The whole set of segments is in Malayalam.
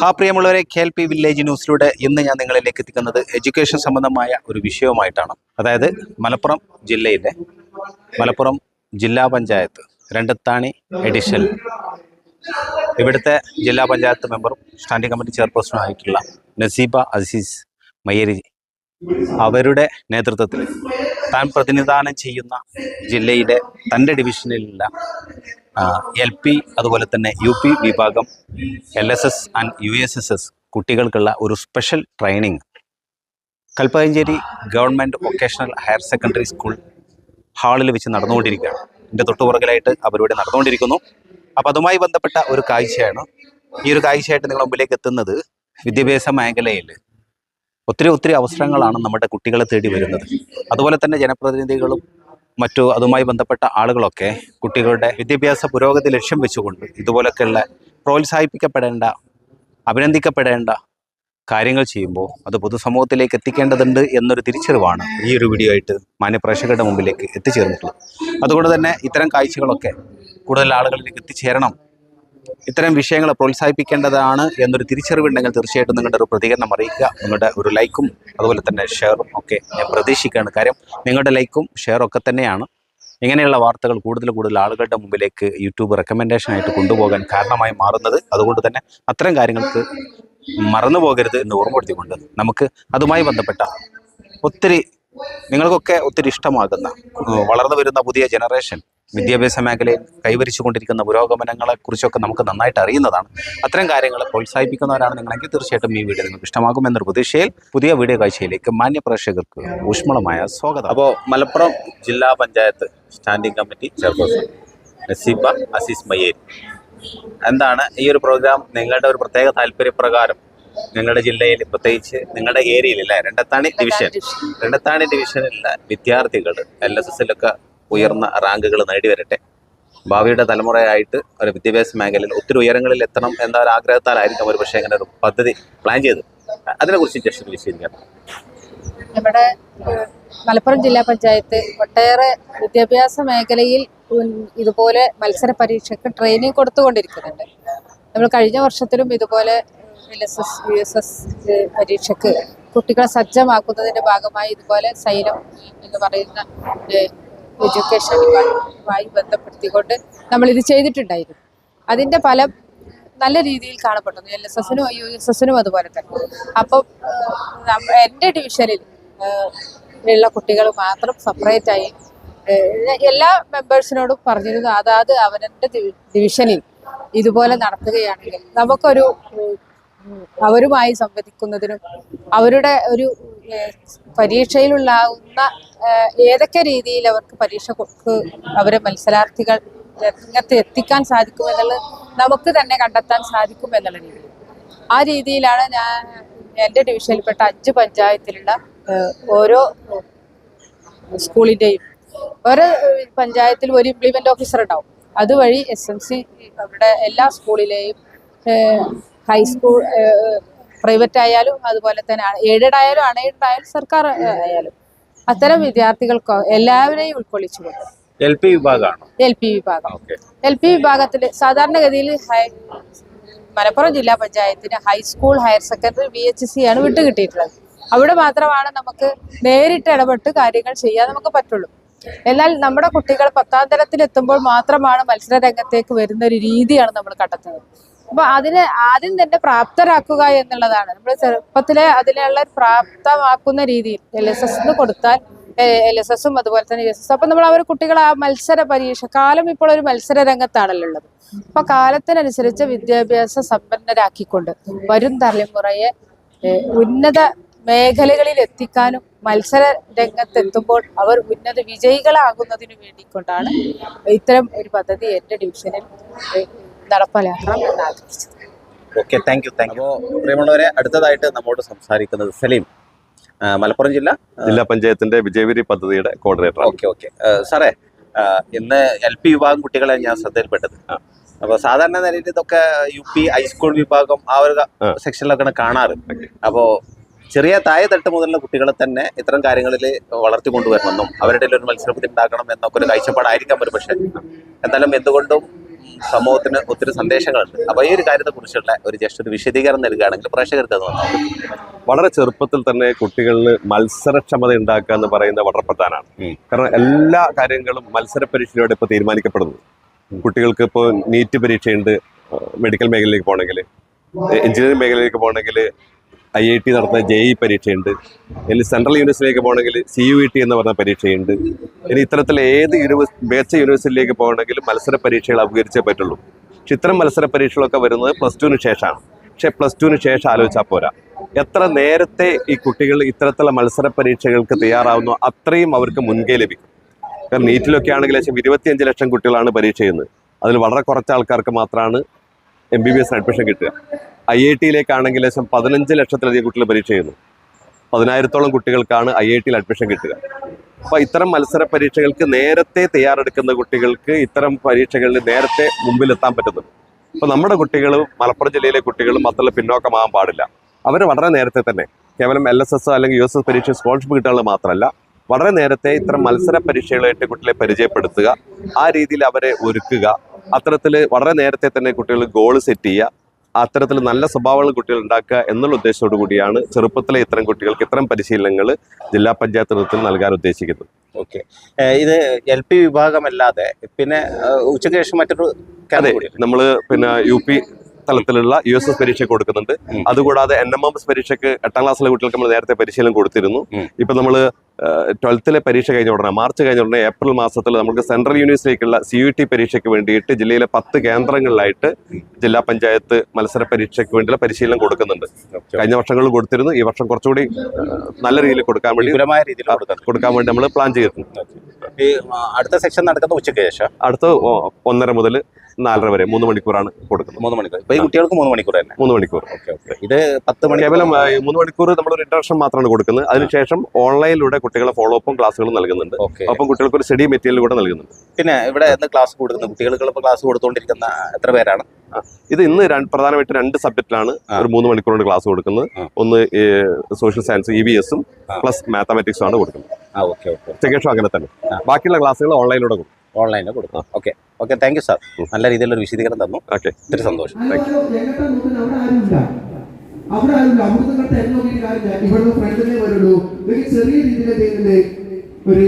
ഹാ പ്രിയമുള്ളവരെ കെ പി വില്ലേജ് ന്യൂസിലൂടെ ഇന്ന് ഞാൻ നിങ്ങളിലേക്ക് എത്തിക്കുന്നത് എഡ്യൂക്കേഷൻ സംബന്ധമായ ഒരു വിഷയവുമായിട്ടാണ്. അതായത് മലപ്പുറം ജില്ലയിലെ മലപ്പുറം ജില്ലാ പഞ്ചായത്ത് രണ്ടത്താണി എഡിഷൻ. ഇവിടുത്തെ ജില്ലാ പഞ്ചായത്ത് മെമ്പറും സ്റ്റാൻഡിംഗ് കമ്മിറ്റി ചെയർപേഴ്സണുമായിട്ടുള്ള നസീബ അസീസ് മയ്യരി അവരുടെ നേതൃത്വത്തിൽ താൻ പ്രതിനിധാനം ചെയ്യുന്ന ജില്ലയിലെ തന്റെ ഡിവിഷനിലുള്ള എൽ പി അതുപോലെ തന്നെ യു പി വിഭാഗം L S S and U S S S കുട്ടികൾക്കുള്ള ഒരു special training. Kalpakanchery government vocational higher secondary school ഹാളിൽ വെച്ച് നടന്നുകൊണ്ടിരിക്കുകയാണ്. എന്റെ തൊട്ടുപുറകിലായിട്ട് അവരിവിടെ നടന്നുകൊണ്ടിരിക്കുന്നു. അപ്പോൾ അതുമായി ബന്ധപ്പെട്ട ഒരു കാഴ്ചയാണ്. ഈ ഒരു കാഴ്ചയായിട്ട് നിങ്ങളുടെ മുമ്പിലേക്ക് എത്തുന്നത് വിദ്യാഭ്യാസ മേഖലയിൽ. ഒത്തിരി ഒത്തിരി അവസരങ്ങളാണ് നമ്മുടെ കുട്ടികളെ തേടി വരുന്നത്. അതുപോലെ തന്നെ ജനപ്രതിനിധികളും മറ്റു അതുമായി ബന്ധപ്പെട്ട ആളുകളൊക്കെ കുട്ടികളുടെ വിദ്യാഭ്യാസ പുരോഗതി ലക്ഷ്യം വെച്ചുകൊണ്ട് ഇതുപോലൊക്കെയുള്ള പ്രോത്സാഹിപ്പിക്കപ്പെടേണ്ട അഭിനന്ദിക്കപ്പെടേണ്ട കാര്യങ്ങൾ ചെയ്യുമ്പോൾ അത് പൊതുസമൂഹത്തിലേക്ക് എത്തിക്കേണ്ടതുണ്ട് എന്നൊരു തിരിച്ചറിവാണ് ഈ ഒരു വീഡിയോ ആയിട്ട് മാന്യപ്രേക്ഷകരുടെ മുമ്പിലേക്ക് എത്തിച്ചേർന്നിട്ടുള്ളത്. അതുകൊണ്ട് തന്നെ ഇത്തരം കാഴ്ചകളൊക്കെ കൂടുതൽ ആളുകളിലേക്ക് എത്തിച്ചേരണം ഇത്തരം വിഷയങ്ങളെ പ്രോത്സാഹിപ്പിക്കേണ്ടതാണ് എന്നൊരു തിരിച്ചറിവുണ്ടെങ്കിൽ തീർച്ചയായിട്ടും നിങ്ങളുടെ ഒരു പ്രതികരണം അറിയിക്കുക. നിങ്ങളുടെ ഒരു ലൈക്കും അതുപോലെ തന്നെ ഷെയറും ഒക്കെ ഞാൻ പ്രതീക്ഷിക്കുകയാണ്. കാര്യം നിങ്ങളുടെ ലൈക്കും ഷെയറും ഒക്കെ തന്നെയാണ്. ഇങ്ങനെയുള്ള വാർത്തകൾ കൂടുതൽ കൂടുതൽ ആളുകളുടെ മുമ്പിലേക്ക് യൂട്യൂബ് റെക്കമെൻഡേഷനായിട്ട് കൊണ്ടുപോകാൻ കാരണമായി മാറുന്നത്. അതുകൊണ്ട് തന്നെ അത്തരം കാര്യങ്ങൾക്ക് മറന്നു പോകരുത് എന്ന് ഓർമ്മപ്പെടുത്തിക്കൊണ്ട് നമുക്ക് അതുമായി ബന്ധപ്പെട്ട ഒത്തിരി നിങ്ങൾക്കൊക്കെ ഒത്തിരി ഇഷ്ടമാകുന്ന വളർന്നു വരുന്ന പുതിയ ജനറേഷൻ വിദ്യാഭ്യാസ മേഖലയിൽ കൈവരിച്ചുകൊണ്ടിരിക്കുന്ന പുരോഗമനങ്ങളെ കുറിച്ചൊക്കെ നമുക്ക് നന്നായിട്ട് അറിയുന്നതാണ്. അത്തരം കാര്യങ്ങൾ പ്രോത്സാഹിപ്പിക്കുന്നവരാണ് നിങ്ങളെങ്കിൽ തീർച്ചയായിട്ടും ഈ വീഡിയോ നിങ്ങൾക്ക് ഇഷ്ടമാകും എന്നൊരു പ്രതീക്ഷയിൽ പുതിയ വീഡിയോ കാഴ്ചയിലേക്ക് മാന്യ പ്രേക്ഷകർക്ക് ഊഷ്മളമായ സ്വാഗതം. അപ്പോൾ മലപ്പുറം ജില്ലാ panchayat standing committee chairperson Naseeba Azeez Mayyeri. എന്താണ് ഈ ഒരു പ്രോഗ്രാം നിങ്ങളുടെ ഒരു പ്രത്യേക താല്പര്യപ്രകാരം നിങ്ങളുടെ ജില്ലയിൽ പ്രത്യേകിച്ച് നിങ്ങളുടെ ഏരിയയിൽ അല്ലേ രണ്ടത്താണി ഡിവിഷൻ രണ്ടത്താണി ഡിവിഷനിലുള്ള വിദ്യാർത്ഥികൾ എൽ എസ് എസിലൊക്കെ ഉയർന്ന റാങ്കുകൾ നേടി വരട്ടെ. ഭാവിയുടെ തലമുറയായിട്ട് ഒരു വിദ്യാഭ്യാസ മേഖലയിൽ ഒത്തിരി ഉയരങ്ങളിൽ എത്തണം എന്ന ഒരു ആഗ്രഹത്താലായിരിക്കും ഒരു പക്ഷേ ഇങ്ങനെ ഒരു പദ്ധതി പ്ലാൻ ചെയ്ത് അതിനെക്കുറിച്ച് ജസ്റ്റ് വിശദീകരിക്കാം. നമ്മുടെ മലപ്പുറം ജില്ലാ പഞ്ചായത്ത് ഒട്ടേറെ വിദ്യാഭ്യാസ മേഖലയിൽ ഇതുപോലെ മത്സര പരീക്ഷയ്ക്ക് ട്രെയിനിങ് കൊടുത്തുകൊണ്ടിരിക്കുന്നുണ്ട്. നമ്മൾ കഴിഞ്ഞ വർഷത്തിലും ഇതുപോലെ L S S U S S പരീക്ഷയ്ക്ക് കുട്ടികളെ സജ്ജമാക്കുന്നതിന്റെ ഭാഗമായി ഇതുപോലെ സൈലം എന്ന് പറയുന്ന എഡ്യൂക്കേഷൻ ഡിപ്പാർട്ട്മെന്റുമായി ബന്ധപ്പെടുത്തിക്കൊണ്ട് നമ്മൾ ഇത് ചെയ്തിട്ടുണ്ടായിരുന്നു. അതിന്റെ ഫലം നല്ല രീതിയിൽ കാണപ്പെടുന്നു. എൽ എസ് എസിനും യു എസ് എസിനും അതുപോലെ തന്നെ. അപ്പം എന്റെ ഡിവിഷനിൽ ഉള്ള കുട്ടികൾ മാത്രം സെപ്പറേറ്റ് ആയി എല്ലാ മെമ്പേഴ്സിനോടും പറഞ്ഞിരുന്നു അതാത് അവരുടെ ഡിവിഷനിൽ ഇതുപോലെ നടത്തുകയാണെങ്കിൽ നമുക്കൊരു അവരുമായി സംവദിക്കുന്നതിനും അവരുടെ ഒരു പരീക്ഷയിലുണ്ടാകുന്ന ഏതൊക്കെ രീതിയിൽ അവർക്ക് പരീക്ഷ അവരെ മത്സരാർത്ഥികൾ രംഗത്ത് എത്തിക്കാൻ സാധിക്കുമെന്നുള്ളത് നമുക്ക് തന്നെ കണ്ടെത്താൻ സാധിക്കും എന്നുള്ള രീതിയിൽ. ആ രീതിയിലാണ് ഞാൻ എന്റെ ഡിവിഷനിൽപ്പെട്ട അഞ്ച് പഞ്ചായത്തിലുള്ള ഓരോ സ്കൂളിന്റെയും ഓരോ പഞ്ചായത്തിൽ ഒരു ഇംപ്ലിമെന്റ് ഓഫീസർ ഉണ്ടാവും. അതുവഴി എസ് എം സി അവരുടെ എല്ലാ സ്കൂളിലെയും ഹൈസ്കൂൾ പ്രൈവറ്റ് ആയാലും അതുപോലെ തന്നെ എയ്ഡഡ് ആയാലും അൺഎയ്ഡഡ് ആയാലും സർക്കാർ ആയാലും. അത്തരം വിദ്യാർത്ഥികൾക്ക് എല്ലാവരെയും ഉൾക്കൊള്ളിച്ചുകൊണ്ട്. എൽ പി വിഭാഗമാണോ എൽ പി വിഭാഗം. എൽ പി വിഭാഗത്തിൽ സാധാരണഗതിയിൽ മലപ്പുറം ജില്ലാ പഞ്ചായത്തിന് high school higher secondary V H C ആണ് വിട്ടുകിട്ടിയിട്ടുള്ളത്. അവിടെ മാത്രമാണ് നമുക്ക് നേരിട്ട് ഇടപെട്ട് കാര്യങ്ങൾ ചെയ്യാൻ നമുക്ക് പറ്റുള്ളൂ. എന്നാൽ നമ്മുടെ കുട്ടികൾ പത്താം തരത്തിൽ എത്തുമ്പോൾ മാത്രമാണ് മത്സര രംഗത്തേക്ക് വരുന്ന ഒരു രീതിയാണ് നമ്മൾ കണ്ടെത്തുന്നത്. അപ്പൊ അതിനെ ആദ്യം തന്നെ പ്രാപ്തരാക്കുക എന്നുള്ളതാണ്. നമ്മൾ ചെറുപ്പത്തിലെ അതിനുള്ള പ്രാപ്തമാക്കുന്ന രീതിയിൽ എൽ എസ് എസ് കൊടുത്താൽ എൽ എസ് എസും അതുപോലെ തന്നെ എസ് എസ് അപ്പൊ നമ്മൾ അവർ കുട്ടികൾ ആ മത്സര പരീക്ഷ കാലം ഇപ്പോൾ ഒരു മത്സര രംഗത്താണല്ലോ ഉള്ളത്. അപ്പൊ കാലത്തിനനുസരിച്ച് വിദ്യാഭ്യാസ സമ്പന്നരാക്കിക്കൊണ്ട് വരും തലമുറയെ ഉന്നത മേഖലകളിൽ എത്തിക്കാനും മത്സര രംഗത്തെത്തുമ്പോൾ അവർ ഉന്നത വിജയികളാകുന്നതിനു വേണ്ടിക്കൊണ്ടാണ് ഇത്തരം ഒരു പദ്ധതി എന്റെ ഡിവിഷനിൽ നടപ്പിലാക്കണം okay thank you thank you അപ്പോൾ പ്രിയമുള്ളവരെ അടുത്തതായിട്ട് നമ്മോട് സംസാരിക്കുന്നത് സലീം മലപ്പുറം ജില്ല ജില്ലാ പഞ്ചായത്തിന്റെ വിജയവരി പദ്ധതിയുടെ കോർഡിനേറ്റർ ഓക്കെ ഓക്കെ. സാറേ ഇന്ന് എൽ പി വിഭാഗം കുട്ടികളെ ഞാൻ ശ്രദ്ധയിൽപ്പെട്ടത്. അപ്പൊ സാധാരണ നിലയിൽ ഇതൊക്കെ യു പി ഹൈസ്കൂൾ വിഭാഗം ആ ഒരു സെക്ഷനിലൊക്കെ സെക്ഷനിലൊക്കെയാണ് കാണാറ്. അപ്പോ ചെറിയ താഴെ തട്ട് മുതലുള്ള കുട്ടികളെ തന്നെ ഇത്തരം കാര്യങ്ങളിൽ വളർത്തി കൊണ്ടുവരണമെന്നും അവരുടെ ഒരു മത്സരബുദ്ധി ഉണ്ടാക്കണം എന്നൊക്കെ ഒരു കാഴ്ചപ്പാടായിരിക്കാം ഒരു പക്ഷേ എന്തായാലും എന്തുകൊണ്ടും സമൂഹത്തിന് ഒത്തിരി സന്ദേശങ്ങളുണ്ട്. അപ്പോൾ ഈ ഒരു കാര്യത്തെക്കുറിച്ചുള്ള ഒരു ജസ്റ്റ് ഒരു വിശദീകരണം നൽകുകയാണെങ്കിൽ പ്രേക്ഷകർക്ക് അത് വളരെ ചെറുപ്പത്തിൽ തന്നെ കുട്ടികളിൽ മത്സരക്ഷമത ഉണ്ടാക്കുക എന്ന് പറയുന്നത് വളരെ പ്രധാനമാണ്. കാരണം എല്ലാ കാര്യങ്ങളും മത്സര പരീക്ഷയിലൂടെ ഇപ്പോൾ തീരുമാനിക്കപ്പെടുന്നു. കുട്ടികൾക്ക് ഇപ്പോൾ നീറ്റ് പരീക്ഷയുണ്ട് മെഡിക്കൽ മേഖലയിലേക്ക് പോകണമെങ്കിൽ എഞ്ചിനീയറിംഗ് മേഖലയിലേക്ക് പോകണമെങ്കിൽ ഐ ഐ ടി നടത്തുന്ന ജെ ഇ പരീക്ഷയുണ്ട്. ഇനി സെൻട്രൽ യൂണിവേഴ്സിറ്റിയിലേക്ക് പോകണമെങ്കിൽ സി യു ഇ ടി എന്ന് പറഞ്ഞ പരീക്ഷയുണ്ട്. ഇനി ഇത്തരത്തിൽ ഏത് യൂണിവേഴ്സ് മികച്ച യൂണിവേഴ്സിറ്റിയിലേക്ക് പോകണമെങ്കിലും മത്സര പരീക്ഷകൾ അഭികരിച്ചേ പറ്റുള്ളൂ. പക്ഷെ ഇത്തരം മത്സര പരീക്ഷകളൊക്കെ വരുന്നത് പ്ലസ് ടുവിന് ശേഷമാണ്. പക്ഷേ പ്ലസ് ടുവിന് ശേഷം ആലോചിച്ചാൽ പോരാ. എത്ര നേരത്തെ ഈ കുട്ടികൾ ഇത്തരത്തിലുള്ള മത്സര പരീക്ഷകൾക്ക് തയ്യാറാവുന്നു അത്രയും അവർക്ക് മുൻകൈ ലഭിക്കും. കാരണം നീറ്റിലൊക്കെ ആണെങ്കിൽ ഏകദേശം ഇരുപത്തിയഞ്ച് ലക്ഷം കുട്ടികളാണ് പരീക്ഷ ചെയ്യുന്നത്. അതിൽ വളരെ കുറച്ച് ആൾക്കാർക്ക് മാത്രമാണ് എം ബി ബി എസിന് അഡ്മിഷൻ കിട്ടുക. ഐ ഐ ടിയിലേക്കാണെങ്കിൽ ഏകദേശം പതിനഞ്ച് ലക്ഷത്തിലധികം കുട്ടികൾ പരീക്ഷ ചെയ്യുന്നു. പതിനായിരത്തോളം കുട്ടികൾക്കാണ് ഐ ഐ ടിയിൽ അഡ്മിഷൻ കിട്ടുക. അപ്പോൾ ഇത്തരം മത്സര പരീക്ഷകൾക്ക് നേരത്തെ തയ്യാറെടുക്കുന്ന കുട്ടികൾക്ക് ഇത്തരം പരീക്ഷകളിൽ നേരത്തെ മുമ്പിലെത്താൻ പറ്റുന്നുണ്ട്. അപ്പോൾ നമ്മുടെ കുട്ടികൾ മലപ്പുറം ജില്ലയിലെ കുട്ടികളും മാത്രമല്ല പിന്നോക്കമാകാൻ പാടില്ല. അവർ വളരെ നേരത്തെ തന്നെ കേവലം എൽ എസ് എസ് അല്ലെങ്കിൽ യു എസ് എസ് പരീക്ഷ സ്കോളർഷിപ്പ് കിട്ടാനുള്ള മാത്രമല്ല വളരെ നേരത്തെ ഇത്തരം മത്സര പരീക്ഷകളായിട്ട് കുട്ടികളെ പരിചയപ്പെടുത്തുക ആ രീതിയിൽ അവരെ ഒരുക്കുക അത്തരത്തിൽ വളരെ നേരത്തെ തന്നെ കുട്ടികൾ ഗോൾ സെറ്റ് ചെയ്യുക അത്തരത്തിൽ നല്ല സ്വഭാവങ്ങൾ കുട്ടികൾ ഉണ്ടാക്കുക എന്നുള്ള ഉദ്ദേശത്തോടു കൂടിയാണ് ചെറുപ്പത്തിലെ ഇത്തരം കുട്ടികൾക്ക് ഇത്തരം പരിശീലനങ്ങൾ ജില്ലാ പഞ്ചായത്ത് തലത്തിൽ നൽകാൻ ഉദ്ദേശിക്കുന്നത്. ഓക്കെ. ഇത് എൽ പി വിഭാഗമല്ലാതെ പിന്നെ ഉച്ചയ്ക്ക് ശേഷം മറ്റൊരു അതെ നമ്മൾ പിന്നെ യു പി തലത്തിലുള്ള യു എസ് എസ് പരീക്ഷ കൊടുക്കുന്നുണ്ട്. അതുകൂടാതെ എൻ എം എം എസ് പരീക്ഷയ്ക്ക് എട്ടാം ക്ലാസ്സിലെ കുട്ടികൾക്ക് നമ്മൾ നേരത്തെ പരിശീലനം കൊടുത്തിരുന്നു. ഇപ്പൊ നമ്മൾ ട്വൽത്തിലെ പരീക്ഷ കഴിഞ്ഞ ഉടനെ മാർച്ച് കഴിഞ്ഞ ഉടനെ ഏപ്രിൽ മാസത്തിൽ നമുക്ക് സെൻട്രൽ യൂണിവേഴ്സിറ്റിക്കുള്ള സി യു ടി പരീക്ഷയ്ക്ക് വേണ്ടിയിട്ട് ജില്ലയിലെ പത്ത് കേന്ദ്രങ്ങളിലായിട്ട് ജില്ലാ പഞ്ചായത്ത് മത്സര പരീക്ഷയ്ക്ക് വേണ്ടിയുള്ള പരിശീലനം കൊടുക്കുന്നുണ്ട് കഴിഞ്ഞ വർഷങ്ങളിൽ കൊടുത്തിരുന്നു ഈ വർഷം കുറച്ചുകൂടി നല്ല രീതിയിൽ കൊടുക്കാൻ വേണ്ടി കൊടുക്കാൻ വേണ്ടി നമ്മൾ പ്ലാൻ ചെയ്തിട്ടുണ്ട് ഈ അടുത്ത സെക്ഷൻ നടക്കുന്ന ഉച്ചയ്ക്ക് ശേഷം? അടുത്ത ഒന്നര മുതൽ നാലര വരെ മൂന്ന് മണിക്കൂറാണ് കൊടുക്കുന്നത്. മൂന്ന് മണിക്കൂർ. ഇപ്പൊ ഈ കുട്ടികൾക്ക് മൂന്ന് മണിക്കൂർ തന്നെ? മൂന്ന് മണിക്കൂർ. Okay okay. ഇത് പത്ത് മണി കേവലം മൂന്ന് മണിക്കൂർ നമ്മൾ ഒരു ഇൻട്രക്ഷൻ മാത്രമാണ് കൊടുക്കുന്നത്. അതിനുശേഷം ഓൺലൈനിലൂടെ കുട്ടികളെ ഫോളോ അപ്പും ക്ലാസ്സുകളും നൽകുന്നുണ്ട് ഒപ്പം കുട്ടികൾക്ക് ഒരു സ്റ്റഡി മെറ്റീരിയൽ കൂടെ നൽകുന്നുണ്ട്. പിന്നെ ഇവിടെ എന്ത് ക്ലാസ് കൊടുക്കുന്നത് കുട്ടികൾക്ക് ഇപ്പോൾ ക്ലാസ് കൊടുത്തുകൊണ്ടിരിക്കുന്ന എത്ര പേരാണ്? ഇത് ഇന്ന് പ്രധാനമായിട്ട് രണ്ട് സബ്ജക്റ്റിലാണ് ഒരു മൂന്ന് മണിക്കൂർ കൊണ്ട് ക്ലാസ് കൊടുക്കുന്നത് ഒന്ന് സോഷ്യൽ സയൻസ് ഇ വി എസും പ്ലസ് മാത്തമാറ്റിക്സും ആണ് കൊടുക്കുന്നത്. ആ ഓക്കെ ഓക്കെ. ഉച്ചക്കേഷം അങ്ങനെ തന്നെ. ബാക്കിയുള്ള ക്ലാസ്സുകൾ ഓൺലൈനിലൂടെ കൊടുക്കും. ഓൺലൈനിൽ കൊടുക്കും. Okay. Okay thank you sir നല്ല രീതിയിലുള്ള വിശദീകരണം തന്നു. ഓക്കെ. ഒത്തിരി സന്തോഷം. താങ്ക് യു അവിടെ ആരുമില്ല. അമൃതം കണ്ട എന്നെ നോക്കിയിട്ട് കാര്യമില്ല. ഇവിടുന്ന് ഫ്രണ്ടിലേ വരുള്ളൂ. ഒരു ചെറിയ രീതിയിലെ ഒരു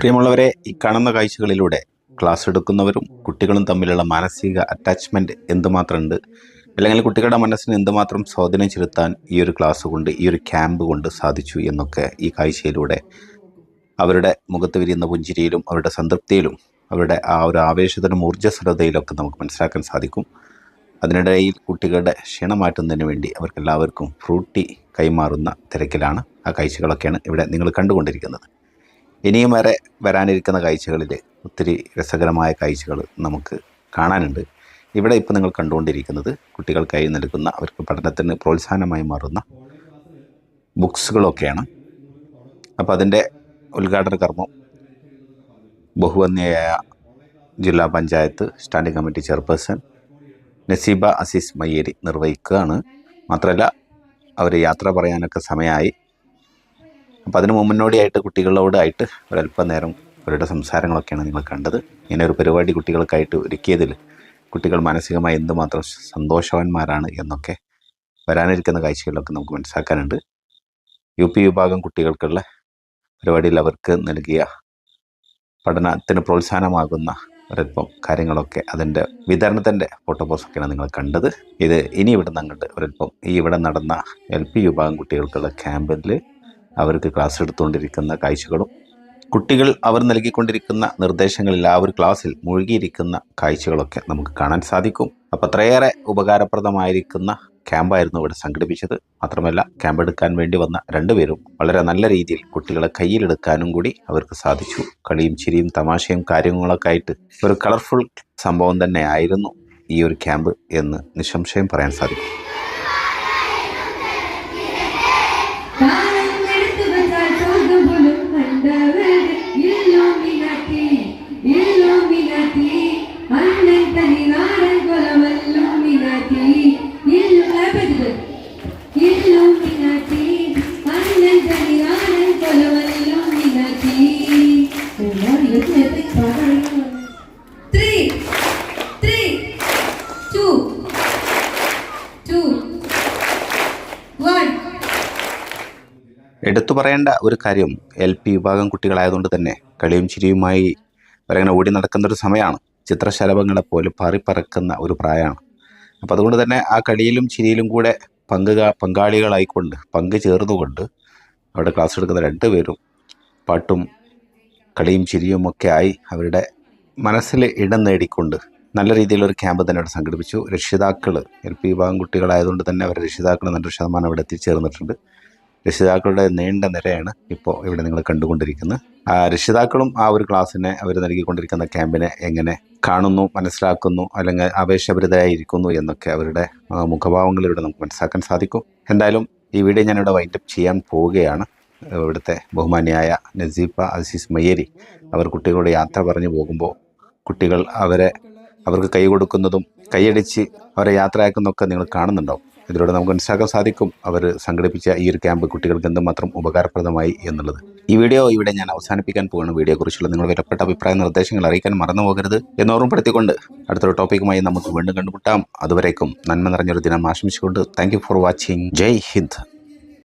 പ്രിയമുള്ളവരെ ഈ കാണുന്ന കാഴ്ചകളിലൂടെ ക്ലാസ് എടുക്കുന്നവരും കുട്ടികളും തമ്മിലുള്ള മാനസിക അറ്റാച്ച്മെന്റ് എന്തുമാത്രമുണ്ട്? അല്ലെങ്കിൽ കുട്ടികളുടെ മനസ്സിന് എന്തുമാത്രം സ്വാധീനം ചെലുത്താൻ ഈ ഒരു ക്ലാസ് കൊണ്ട് ഈ ഒരു ക്യാമ്പ് കൊണ്ട് സാധിച്ചു എന്നൊക്കെ ഈ കാഴ്ചയിലൂടെ അവരുടെ മുഖത്ത് വിരിയുന്ന പുഞ്ചിരിയിലും അവരുടെ സംതൃപ്തിയിലും അവരുടെ ആ ഒരു ആവേശത്തിനും ഊർജസ്വലതയിലൊക്കെ നമുക്ക് മനസ്സിലാക്കാൻ സാധിക്കും. അതിനിടയിൽ കുട്ടികളുടെ ക്ഷീണം മാറ്റുന്നതിന് വേണ്ടി അവർക്കെല്ലാവർക്കും ഫ്രൂട്ടി കൈമാറുന്ന തിരക്കിലാണ് ആ കാഴ്ചകളൊക്കെയാണ് ഇവിടെ നിങ്ങൾ കണ്ടുകൊണ്ടിരിക്കുന്നത്. ഇനിയും വരെ വരാനിരിക്കുന്ന കാഴ്ചകളിൽ ഒത്തിരി രസകരമായ കാഴ്ചകൾ നമുക്ക് കാണാനുണ്ട്. ഇവിടെ ഇപ്പോൾ നിങ്ങൾ കണ്ടുകൊണ്ടിരിക്കുന്നത് കുട്ടികൾക്കായി നൽകുന്ന അവർക്ക് പഠനത്തിന് പ്രോത്സാഹനമായി മാറുന്ന ബുക്സുകളൊക്കെയാണ്. അപ്പോൾ അതിന്റെ ഉദ്ഘാടന കർമ്മം. ബഹുവന്യയായ ജില്ലാ panchayat standing committee chairperson Naseeba Azeez Mayyeri നിർവഹിക്കുകയാണ്. മാത്രമല്ല അവർ യാത്ര പറയാനൊക്കെ സമയമായി. അപ്പോൾ അതിന് മുന്നോടിയായിട്ട് കുട്ടികളോടായിട്ട് ഒരല്പം നേരം അവരുടെ സംസാരങ്ങളൊക്കെയാണ് നിങ്ങൾ കണ്ടത്. ഇങ്ങനെ ഒരു പരിപാടി കുട്ടികൾക്കായിട്ട് ഒരുക്കിയതിൽ കുട്ടികൾ മാനസികമായി എന്തുമാത്രം സന്തോഷവാന്മാരാണ് എന്നൊക്കെ വരാനിരിക്കുന്ന കാഴ്ചകളിലൊക്കെ നമുക്ക് മനസ്സിലാക്കാനുണ്ട്. യു പി വിഭാഗം കുട്ടികൾക്കുള്ള പരിപാടിയിൽ അവർക്ക് നൽകിയ പഠനത്തിന് പ്രോത്സാഹനമാകുന്ന ഒരല്പം കാര്യങ്ങളൊക്കെ അതിന്റെ വിതരണത്തിന്റെ ഫോട്ടോപോസൊക്കെയാണ് നിങ്ങൾ കണ്ടത്. ഇത് ഇനി ഇവിടെ നിന്ന് ഒരല്പം ഈ ഇവിടെ നടന്ന എൽ പി വിഭാഗം കുട്ടികൾക്കുള്ള ക്യാമ്പിൽ അവർക്ക് ക്ലാസ് എടുത്തുകൊണ്ടിരിക്കുന്ന കാഴ്ചകളും കുട്ടികൾ അവർ നൽകിക്കൊണ്ടിരിക്കുന്ന നിർദ്ദേശങ്ങളിൽ ആ ഒരു ക്ലാസ്സിൽ മുഴുകിയിരിക്കുന്ന കാഴ്ചകളൊക്കെ നമുക്ക് കാണാൻ സാധിക്കും. അപ്പോൾ അത്രയേറെ ഉപകാരപ്രദമായിരിക്കുന്ന ക്യാമ്പായിരുന്നു ഇവിടെ സംഘടിപ്പിച്ചത്. മാത്രമല്ല ക്യാമ്പ് എടുക്കാൻ വേണ്ടി വന്ന രണ്ടുപേരും വളരെ നല്ല രീതിയിൽ കുട്ടികളെ കയ്യിലെടുക്കാനും കൂടി അവർക്ക് സാധിച്ചു. കളിയും ചിരിയും തമാശയും കാര്യങ്ങളൊക്കെ ആയിട്ട് ഒരു കളർഫുൾ സംഭവം തന്നെ ആയിരുന്നു ഈ ഒരു ക്യാമ്പ് എന്ന് നിസ്സംശയം പറയാൻ സാധിക്കും. എടുത്തു പറയേണ്ട ഒരു കാര്യം എൽ പി വിഭാഗം കുട്ടികളായതുകൊണ്ട് തന്നെ കളിയും ചിരിയുമായി അവരങ്ങനെ ഓടി നടക്കുന്ന ഒരു സമയമാണ്. ചിത്രശലഭങ്ങളെ പോലെ പറിപ്പറക്കുന്ന ഒരു പ്രായമാണ്. അപ്പോൾ അതുകൊണ്ട് തന്നെ ആ കളിയിലും ചിരിയിലും കൂടെ പങ്ക് പങ്കാളികളായിക്കൊണ്ട് പങ്ക് ചേർന്നുകൊണ്ട് അവിടെ ക്ലാസ് എടുക്കുന്ന രണ്ടുപേരും പാട്ടും കളിയും ചിരിയും ഒക്കെ ആയി അവരുടെ മനസ്സിൽ ഇടം നേടിക്കൊണ്ട് നല്ല രീതിയിലൊരു ക്യാമ്പ് തന്നെ അവിടെ സംഘടിപ്പിച്ചു. രക്ഷിതാക്കൾ എൽ പി വിഭാഗം കുട്ടികളായതുകൊണ്ട് തന്നെ അവരുടെ രക്ഷിതാക്കൾ നല്ലൊരു ശതമാനം അവിടെ എത്തിച്ചേർന്നിട്ടുണ്ട്. രക്ഷിതാക്കളുടെ നീണ്ട നിരയാണ് ഇപ്പോൾ ഇവിടെ നിങ്ങൾ കണ്ടുകൊണ്ടിരിക്കുന്നത്. ആ രക്ഷിതാക്കളും ആ ഒരു ക്ലാസ്സിനെ അവർ നൽകിക്കൊണ്ടിരിക്കുന്ന ക്യാമ്പിനെ എങ്ങനെ കാണുന്നു മനസ്സിലാക്കുന്നു അല്ലെങ്കിൽ ആവേശഭരിതരായിരിക്കുന്നു എന്നൊക്കെ അവരുടെ മുഖഭാവങ്ങളിലൂടെ നമുക്ക് മനസ്സിലാക്കാൻ സാധിക്കും. എന്തായാലും ഈ വീഡിയോ ഞാനിവിടെ വൈൻഡപ്പ് ചെയ്യാൻ പോവുകയാണ്. ഇവിടുത്തെ ബഹുമാനിയായ നസീഫ അസീസ് മയ്യരി അവർ കുട്ടികളോട് യാത്ര പറഞ്ഞു പോകുമ്പോൾ കുട്ടികൾ അവരെ അവർക്ക് കൈ കൊടുക്കുന്നതും കൈയടിച്ച് അവരെ യാത്രയാക്കുന്നതൊക്കെ നിങ്ങൾ കാണുന്നുണ്ടാവും. ഇതിലൂടെ നമുക്ക് മനസ്സിലാക്കാൻ സാധിക്കും. അവർ സംഘടിപ്പിച്ച ഈ ഒരു ക്യാമ്പ് കുട്ടികൾക്ക് എന്തുമാത്രം ഉപകാരപ്രദമായി എന്നുള്ളത്. ഈ വീഡിയോ ഇവിടെ ഞാൻ അവസാനിപ്പിക്കാൻ പോകുന്ന വീഡിയോയെക്കുറിച്ചുള്ള നിങ്ങളുടെ വിലപ്പെട്ട അഭിപ്രായ നിർദ്ദേശങ്ങൾ അറിയിക്കാൻ മറന്നു പോകരുത് എന്ന് ഓർമ്മപ്പെടുത്തിക്കൊണ്ട് അടുത്തൊരു ടോപ്പിക്കുമായി നമുക്ക് വീണ്ടും കണ്ടുമുട്ടാം. അതുവരേക്കും നന്മ നിറഞ്ഞൊരു ദിനം ആശംസിച്ചുകൊണ്ട് thank for watching. Jai Hind.